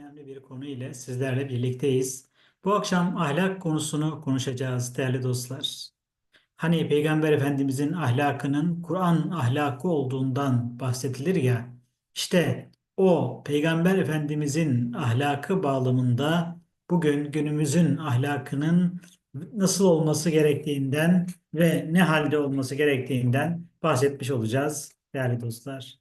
önemli bir konu ile sizlerle birlikteyiz. Bu akşam ahlak konusunu konuşacağız değerli dostlar. Hani Peygamber Efendimizin ahlakının Kur'an ahlakı olduğundan bahsedilir ya, işte o Peygamber Efendimizin ahlakı bağlamında bugün günümüzün ahlakının nasıl olması gerektiğinden ve ne halde olması gerektiğinden bahsetmiş olacağız değerli dostlar.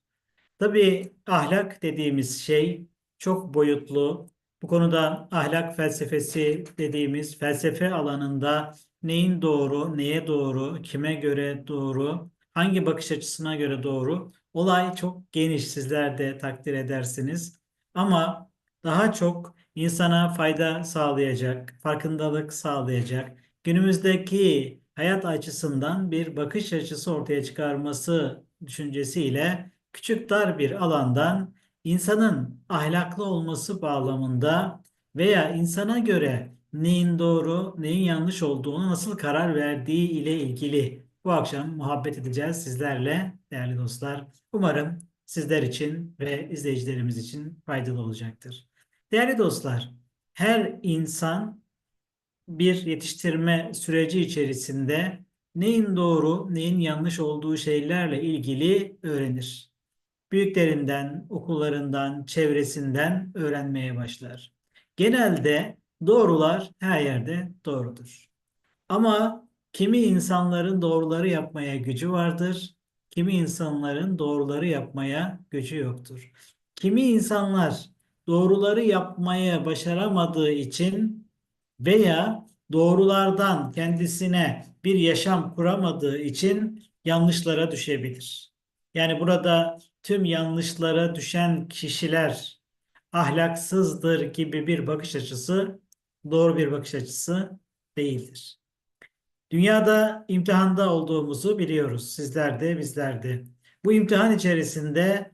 Tabii ahlak dediğimiz şey çok boyutlu. Bu konuda ahlak felsefesi dediğimiz felsefe alanında neyin doğru, neye doğru, kime göre doğru, hangi bakış açısına göre doğru olay çok geniş sizler de takdir edersiniz. Ama daha çok insana fayda sağlayacak, farkındalık sağlayacak, günümüzdeki hayat açısından bir bakış açısı ortaya çıkarması düşüncesiyle küçük dar bir alandan insanın ahlaklı olması bağlamında veya insana göre neyin doğru, neyin yanlış olduğunu nasıl karar verdiği ile ilgili bu akşam muhabbet edeceğiz sizlerle değerli dostlar. Umarım sizler için ve izleyicilerimiz için faydalı olacaktır. Değerli dostlar, her insan bir yetiştirme süreci içerisinde neyin doğru, neyin yanlış olduğu şeylerle ilgili öğrenir büyüklerinden, okullarından, çevresinden öğrenmeye başlar. Genelde doğrular her yerde doğrudur. Ama kimi insanların doğruları yapmaya gücü vardır, kimi insanların doğruları yapmaya gücü yoktur. Kimi insanlar doğruları yapmaya başaramadığı için veya doğrulardan kendisine bir yaşam kuramadığı için yanlışlara düşebilir. Yani burada tüm yanlışlara düşen kişiler ahlaksızdır gibi bir bakış açısı doğru bir bakış açısı değildir. Dünyada imtihanda olduğumuzu biliyoruz. Sizler de bizler de. Bu imtihan içerisinde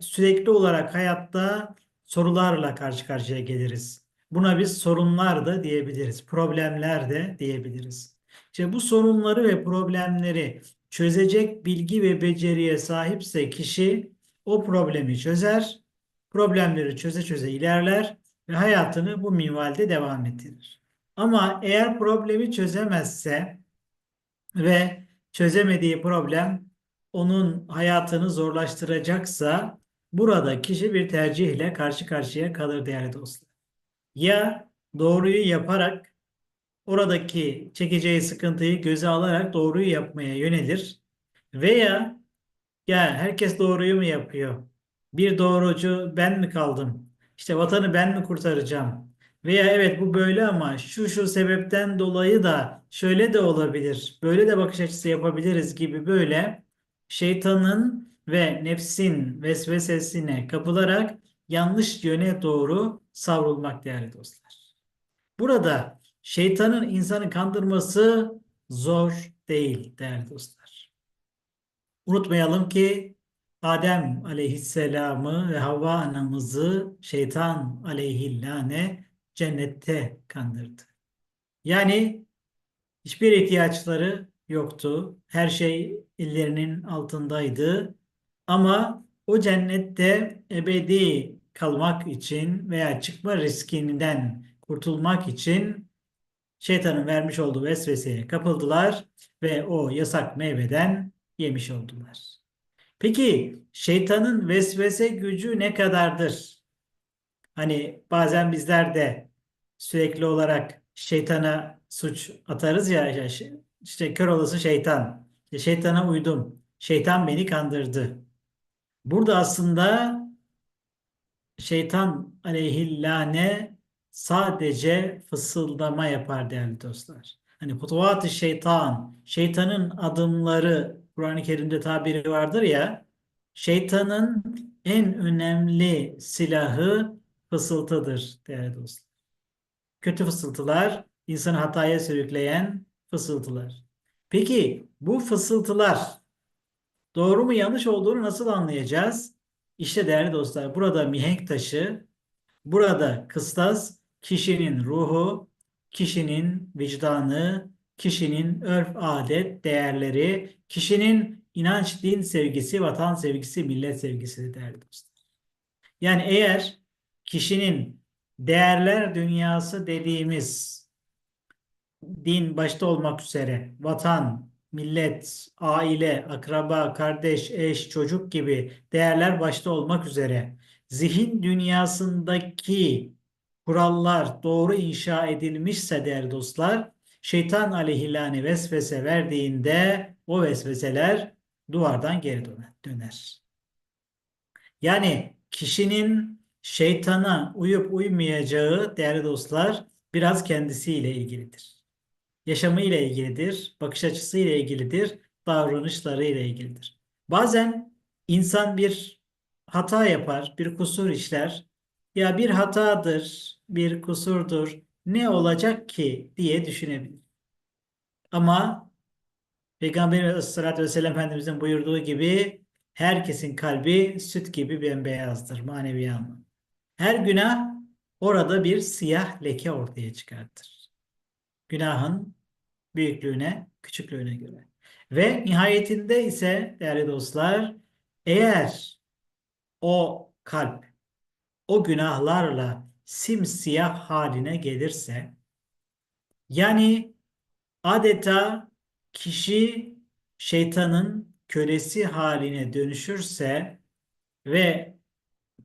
sürekli olarak hayatta sorularla karşı karşıya geliriz. Buna biz sorunlar da diyebiliriz. Problemler de diyebiliriz. İşte bu sorunları ve problemleri çözecek bilgi ve beceriye sahipse kişi o problemi çözer, problemleri çöze çöze ilerler ve hayatını bu minvalde devam ettirir. Ama eğer problemi çözemezse ve çözemediği problem onun hayatını zorlaştıracaksa burada kişi bir tercihle karşı karşıya kalır değerli dostlar. Ya doğruyu yaparak oradaki çekeceği sıkıntıyı göze alarak doğruyu yapmaya yönelir veya ya herkes doğruyu mu yapıyor? Bir doğrucu ben mi kaldım? İşte vatanı ben mi kurtaracağım? Veya evet bu böyle ama şu şu sebepten dolayı da şöyle de olabilir. Böyle de bakış açısı yapabiliriz gibi böyle şeytanın ve nefsin vesvesesine kapılarak yanlış yöne doğru savrulmak değerli dostlar. Burada şeytanın insanı kandırması zor değil değerli dostlar. Unutmayalım ki Adem aleyhisselamı ve Havva anamızı şeytan aleyhillâne cennette kandırdı. Yani hiçbir ihtiyaçları yoktu. Her şey ellerinin altındaydı. Ama o cennette ebedi kalmak için veya çıkma riskinden kurtulmak için şeytanın vermiş olduğu vesveseye kapıldılar ve o yasak meyveden yemiş oldular. Peki şeytanın vesvese gücü ne kadardır? Hani bazen bizler de sürekli olarak şeytana suç atarız ya işte kör olası şeytan. Şeytana uydum. Şeytan beni kandırdı. Burada aslında şeytan aleyhillâne sadece fısıldama yapar değerli dostlar. Hani hutuvat şeytan, şeytanın adımları Kur'an-ı Kerim'de tabiri vardır ya, şeytanın en önemli silahı fısıltıdır değerli dostlar. Kötü fısıltılar insanı hataya sürükleyen fısıltılar. Peki bu fısıltılar doğru mu yanlış olduğunu nasıl anlayacağız? İşte değerli dostlar burada mihenk taşı, burada kıstas kişinin ruhu, kişinin vicdanı, kişinin örf, adet, değerleri, kişinin inanç, din sevgisi, vatan sevgisi, millet sevgisi değerli dostlar. Yani eğer kişinin değerler dünyası dediğimiz din başta olmak üzere vatan, millet, aile, akraba, kardeş, eş, çocuk gibi değerler başta olmak üzere zihin dünyasındaki kurallar doğru inşa edilmişse değerli dostlar, şeytan aleyhillâne vesvese verdiğinde o vesveseler duvardan geri döner. Yani kişinin şeytana uyup uymayacağı değerli dostlar biraz kendisiyle ilgilidir. Yaşamıyla ilgilidir, bakış açısıyla ilgilidir, davranışlarıyla ilgilidir. Bazen insan bir hata yapar, bir kusur işler. Ya bir hatadır, bir kusurdur, ne olacak ki diye düşünebilir. Ama Peygamber Aleyhisselatü Vesselam Efendimizin buyurduğu gibi herkesin kalbi süt gibi bembeyazdır manevi anlamda. Her günah orada bir siyah leke ortaya çıkartır. Günahın büyüklüğüne, küçüklüğüne göre. Ve nihayetinde ise değerli dostlar eğer o kalp o günahlarla simsiyah haline gelirse yani adeta kişi şeytanın kölesi haline dönüşürse ve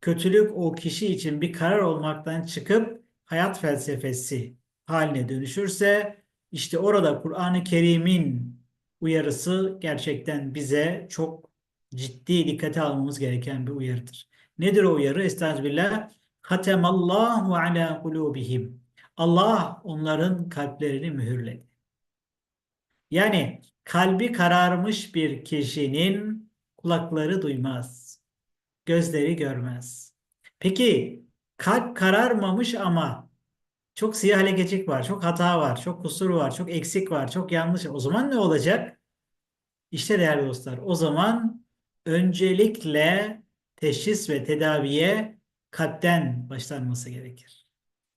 kötülük o kişi için bir karar olmaktan çıkıp hayat felsefesi haline dönüşürse işte orada Kur'an-ı Kerim'in uyarısı gerçekten bize çok ciddi dikkate almamız gereken bir uyarıdır. Nedir o uyarı? Estağfirullah. Hatemallahu ala kulubihim. Allah onların kalplerini mühürledi. Yani kalbi kararmış bir kişinin kulakları duymaz, gözleri görmez. Peki kalp kararmamış ama çok siyah lekecik var, çok hata var, çok kusur var, çok eksik var, çok yanlış. O zaman ne olacak? İşte değerli dostlar, o zaman öncelikle teşhis ve tedaviye kalpten başlanması gerekir.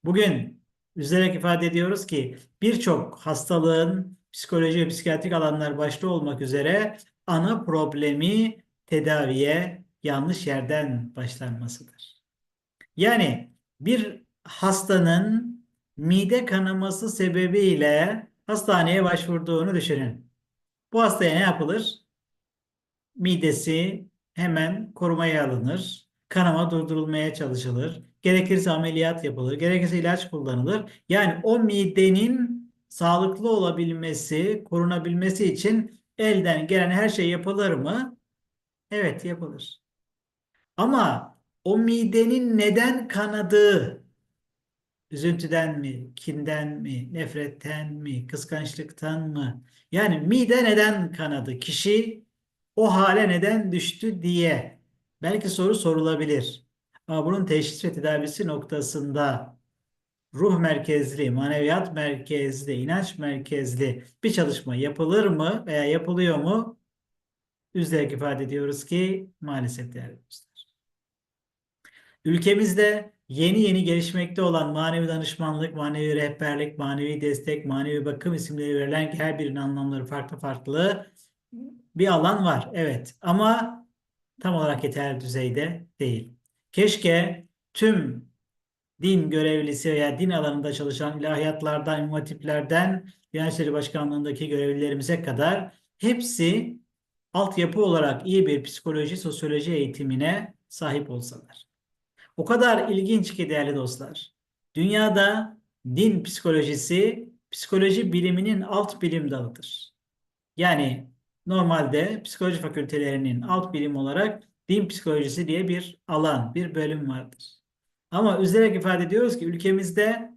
Bugün üzülerek ifade ediyoruz ki birçok hastalığın psikoloji ve psikiyatrik alanlar başta olmak üzere ana problemi tedaviye yanlış yerden başlanmasıdır. Yani bir hastanın mide kanaması sebebiyle hastaneye başvurduğunu düşünün. Bu hastaya ne yapılır? Midesi hemen korumaya alınır. Kanama durdurulmaya çalışılır. Gerekirse ameliyat yapılır. Gerekirse ilaç kullanılır. Yani o midenin sağlıklı olabilmesi, korunabilmesi için elden gelen her şey yapılır mı? Evet yapılır. Ama o midenin neden kanadığı, üzüntüden mi, kinden mi, nefretten mi, kıskançlıktan mı? Yani mide neden kanadı? Kişi o hale neden düştü diye belki soru sorulabilir. Ama bunun teşhis ve tedavisi noktasında ruh merkezli, maneviyat merkezli, inanç merkezli bir çalışma yapılır mı veya yapılıyor mu? Üzerek ifade ediyoruz ki maalesef değerli dostlar. Ülkemizde yeni yeni gelişmekte olan manevi danışmanlık, manevi rehberlik, manevi destek, manevi bakım isimleri verilen her birinin anlamları farklı farklı bir alan var. Evet ama tam olarak yeterli düzeyde değil. Keşke tüm din görevlisi veya din alanında çalışan ilahiyatlardan, imam Diyanet İşleri Başkanlığındaki görevlilerimize kadar hepsi altyapı olarak iyi bir psikoloji, sosyoloji eğitimine sahip olsalar. O kadar ilginç ki değerli dostlar. Dünyada din psikolojisi psikoloji biliminin alt bilim dalıdır. Yani normalde psikoloji fakültelerinin alt bilim olarak din psikolojisi diye bir alan, bir bölüm vardır. Ama üzerek ifade ediyoruz ki ülkemizde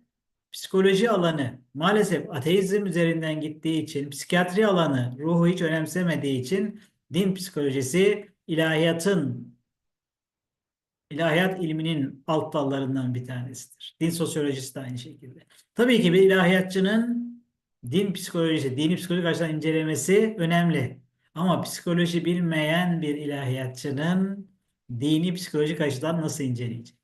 psikoloji alanı maalesef ateizm üzerinden gittiği için, psikiyatri alanı ruhu hiç önemsemediği için din psikolojisi ilahiyatın ilahiyat ilminin alt dallarından bir tanesidir. Din sosyolojisi de aynı şekilde. Tabii ki bir ilahiyatçının din psikolojisi, dini psikolojik açıdan incelemesi önemli. Ama psikoloji bilmeyen bir ilahiyatçının dini psikolojik açıdan nasıl inceleyecek?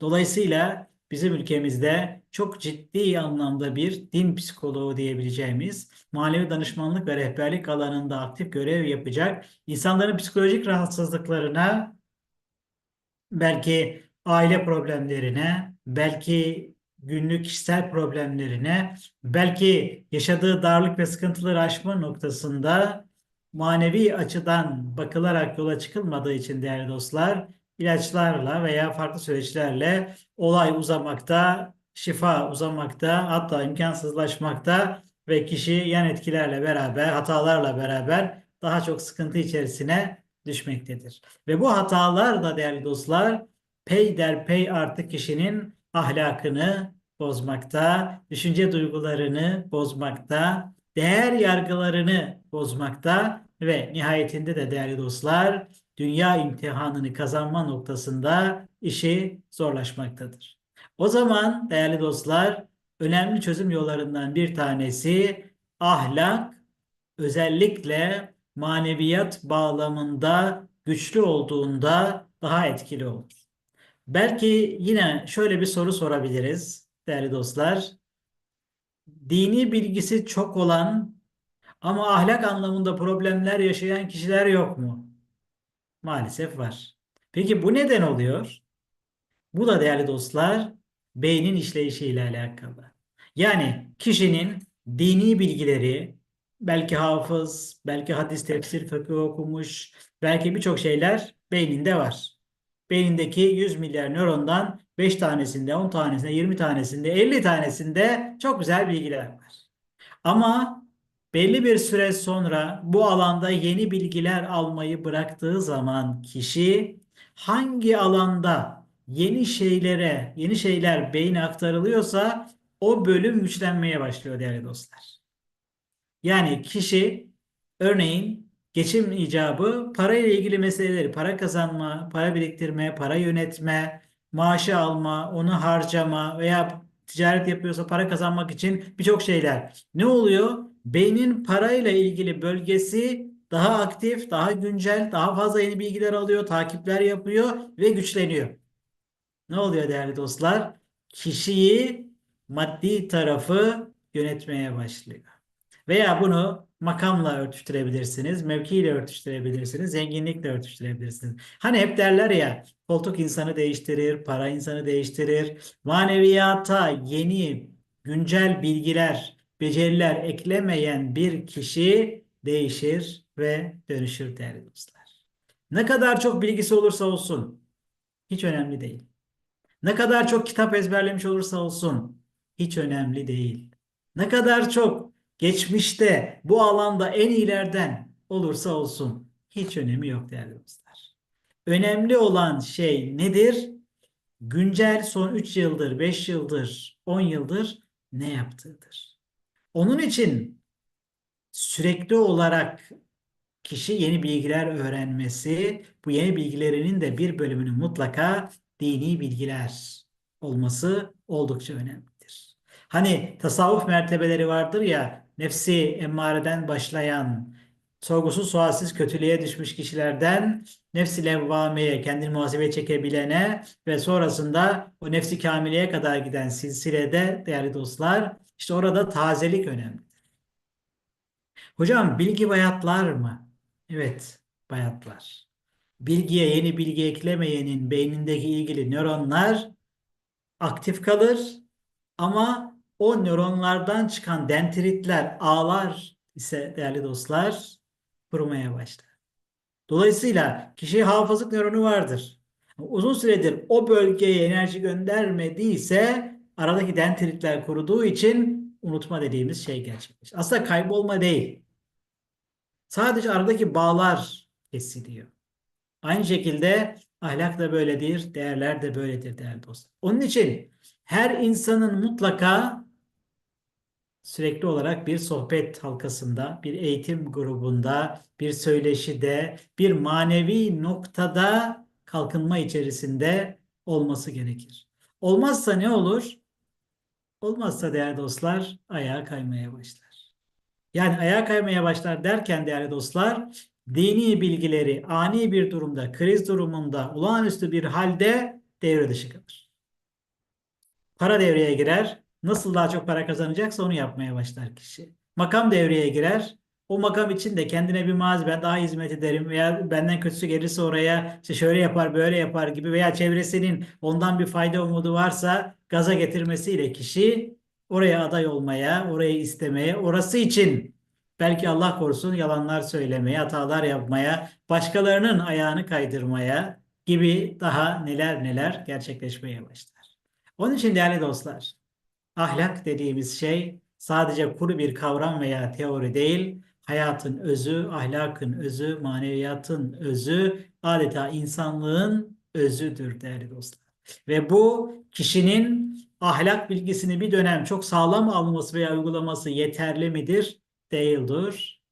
Dolayısıyla bizim ülkemizde çok ciddi anlamda bir din psikoloğu diyebileceğimiz manevi danışmanlık ve rehberlik alanında aktif görev yapacak insanların psikolojik rahatsızlıklarına belki aile problemlerine, belki günlük kişisel problemlerine, belki yaşadığı darlık ve sıkıntıları aşma noktasında manevi açıdan bakılarak yola çıkılmadığı için değerli dostlar, ilaçlarla veya farklı süreçlerle olay uzamakta, şifa uzamakta, hatta imkansızlaşmakta ve kişi yan etkilerle beraber, hatalarla beraber daha çok sıkıntı içerisine düşmektedir. Ve bu hatalar da değerli dostlar peyderpey artık kişinin ahlakını bozmakta, düşünce duygularını bozmakta, değer yargılarını bozmakta ve nihayetinde de değerli dostlar dünya imtihanını kazanma noktasında işi zorlaşmaktadır. O zaman değerli dostlar önemli çözüm yollarından bir tanesi ahlak özellikle maneviyat bağlamında güçlü olduğunda daha etkili olur. Belki yine şöyle bir soru sorabiliriz değerli dostlar. Dini bilgisi çok olan ama ahlak anlamında problemler yaşayan kişiler yok mu? Maalesef var. Peki bu neden oluyor? Bu da değerli dostlar beynin işleyişiyle alakalı. Yani kişinin dini bilgileri belki hafız, belki hadis tefsir fıkıh okumuş, belki birçok şeyler beyninde var. Beynindeki 100 milyar nörondan 5 tanesinde, 10 tanesinde, 20 tanesinde, 50 tanesinde çok güzel bilgiler var. Ama belli bir süre sonra bu alanda yeni bilgiler almayı bıraktığı zaman kişi hangi alanda yeni şeylere, yeni şeyler beyne aktarılıyorsa o bölüm güçlenmeye başlıyor değerli dostlar. Yani kişi örneğin geçim icabı parayla ilgili meseleleri, para kazanma, para biriktirme, para yönetme, maaşı alma, onu harcama veya ticaret yapıyorsa para kazanmak için birçok şeyler. Ne oluyor? Beynin parayla ilgili bölgesi daha aktif, daha güncel, daha fazla yeni bilgiler alıyor, takipler yapıyor ve güçleniyor. Ne oluyor değerli dostlar? Kişiyi maddi tarafı yönetmeye başlıyor. Veya bunu makamla örtüştürebilirsiniz, mevkiyle örtüştürebilirsiniz, zenginlikle örtüştürebilirsiniz. Hani hep derler ya, koltuk insanı değiştirir, para insanı değiştirir. Maneviyata yeni, güncel bilgiler, beceriler eklemeyen bir kişi değişir ve dönüşür değerli dostlar. Ne kadar çok bilgisi olursa olsun, hiç önemli değil. Ne kadar çok kitap ezberlemiş olursa olsun, hiç önemli değil. Ne kadar çok geçmişte bu alanda en iyilerden olursa olsun hiç önemi yok değerli dostlar. Önemli olan şey nedir? Güncel son 3 yıldır, 5 yıldır, 10 yıldır ne yaptığıdır. Onun için sürekli olarak kişi yeni bilgiler öğrenmesi, bu yeni bilgilerinin de bir bölümünün mutlaka dini bilgiler olması oldukça önemlidir. Hani tasavvuf mertebeleri vardır ya, nefsi emmareden başlayan, sorgusuz sualsiz kötülüğe düşmüş kişilerden nefsi levvameye, kendini muhasebeye çekebilene ve sonrasında o nefsi kamileye kadar giden silsilede değerli dostlar, işte orada tazelik önemlidir. Hocam bilgi bayatlar mı? Evet, bayatlar. Bilgiye yeni bilgi eklemeyenin beynindeki ilgili nöronlar aktif kalır ama o nöronlardan çıkan dendritler, ağlar ise değerli dostlar kurumaya başlar. Dolayısıyla kişi hafızlık nöronu vardır. Uzun süredir o bölgeye enerji göndermediyse aradaki dendritler kuruduğu için unutma dediğimiz şey gerçekleşir. Aslında kaybolma değil. Sadece aradaki bağlar kesiliyor. Aynı şekilde ahlak da böyledir, değerler de böyledir değerli dostlar. Onun için her insanın mutlaka sürekli olarak bir sohbet halkasında, bir eğitim grubunda, bir söyleşide, bir manevi noktada kalkınma içerisinde olması gerekir. Olmazsa ne olur? Olmazsa değerli dostlar ayağa kaymaya başlar. Yani ayağa kaymaya başlar derken değerli dostlar dini bilgileri ani bir durumda, kriz durumunda, olağanüstü bir halde devre dışı kalır. Para devreye girer. Nasıl daha çok para kazanacaksa onu yapmaya başlar kişi. Makam devreye girer. o makam için de kendine bir mağazi ben daha hizmet ederim veya benden kötüsü gelirse oraya işte şöyle yapar böyle yapar gibi veya çevresinin ondan bir fayda umudu varsa gaza getirmesiyle kişi oraya aday olmaya, orayı istemeye, orası için belki Allah korusun yalanlar söylemeye, hatalar yapmaya, başkalarının ayağını kaydırmaya gibi daha neler neler gerçekleşmeye başlar. Onun için değerli dostlar, ahlak dediğimiz şey sadece kuru bir kavram veya teori değil, hayatın özü, ahlakın özü, maneviyatın özü, adeta insanlığın özüdür değerli dostlar. Ve bu kişinin ahlak bilgisini bir dönem çok sağlam alması veya uygulaması yeterli midir? Değildir.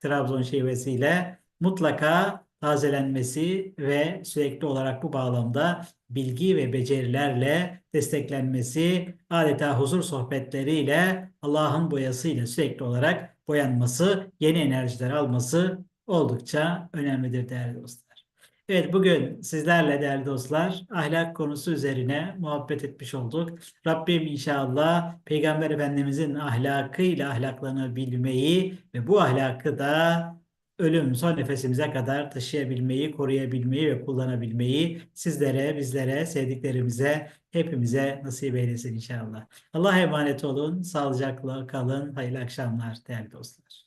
Trabzon şivesiyle mutlaka tazelenmesi ve sürekli olarak bu bağlamda bilgi ve becerilerle desteklenmesi, adeta huzur sohbetleriyle Allah'ın boyasıyla sürekli olarak boyanması, yeni enerjiler alması oldukça önemlidir değerli dostlar. Evet bugün sizlerle değerli dostlar ahlak konusu üzerine muhabbet etmiş olduk. Rabbim inşallah Peygamber Efendimizin ahlakıyla ahlaklanabilmeyi ve bu ahlakı da ölüm son nefesimize kadar taşıyabilmeyi, koruyabilmeyi ve kullanabilmeyi sizlere, bizlere, sevdiklerimize, hepimize nasip eylesin inşallah. Allah'a emanet olun, sağlıcakla kalın, hayırlı akşamlar değerli dostlar.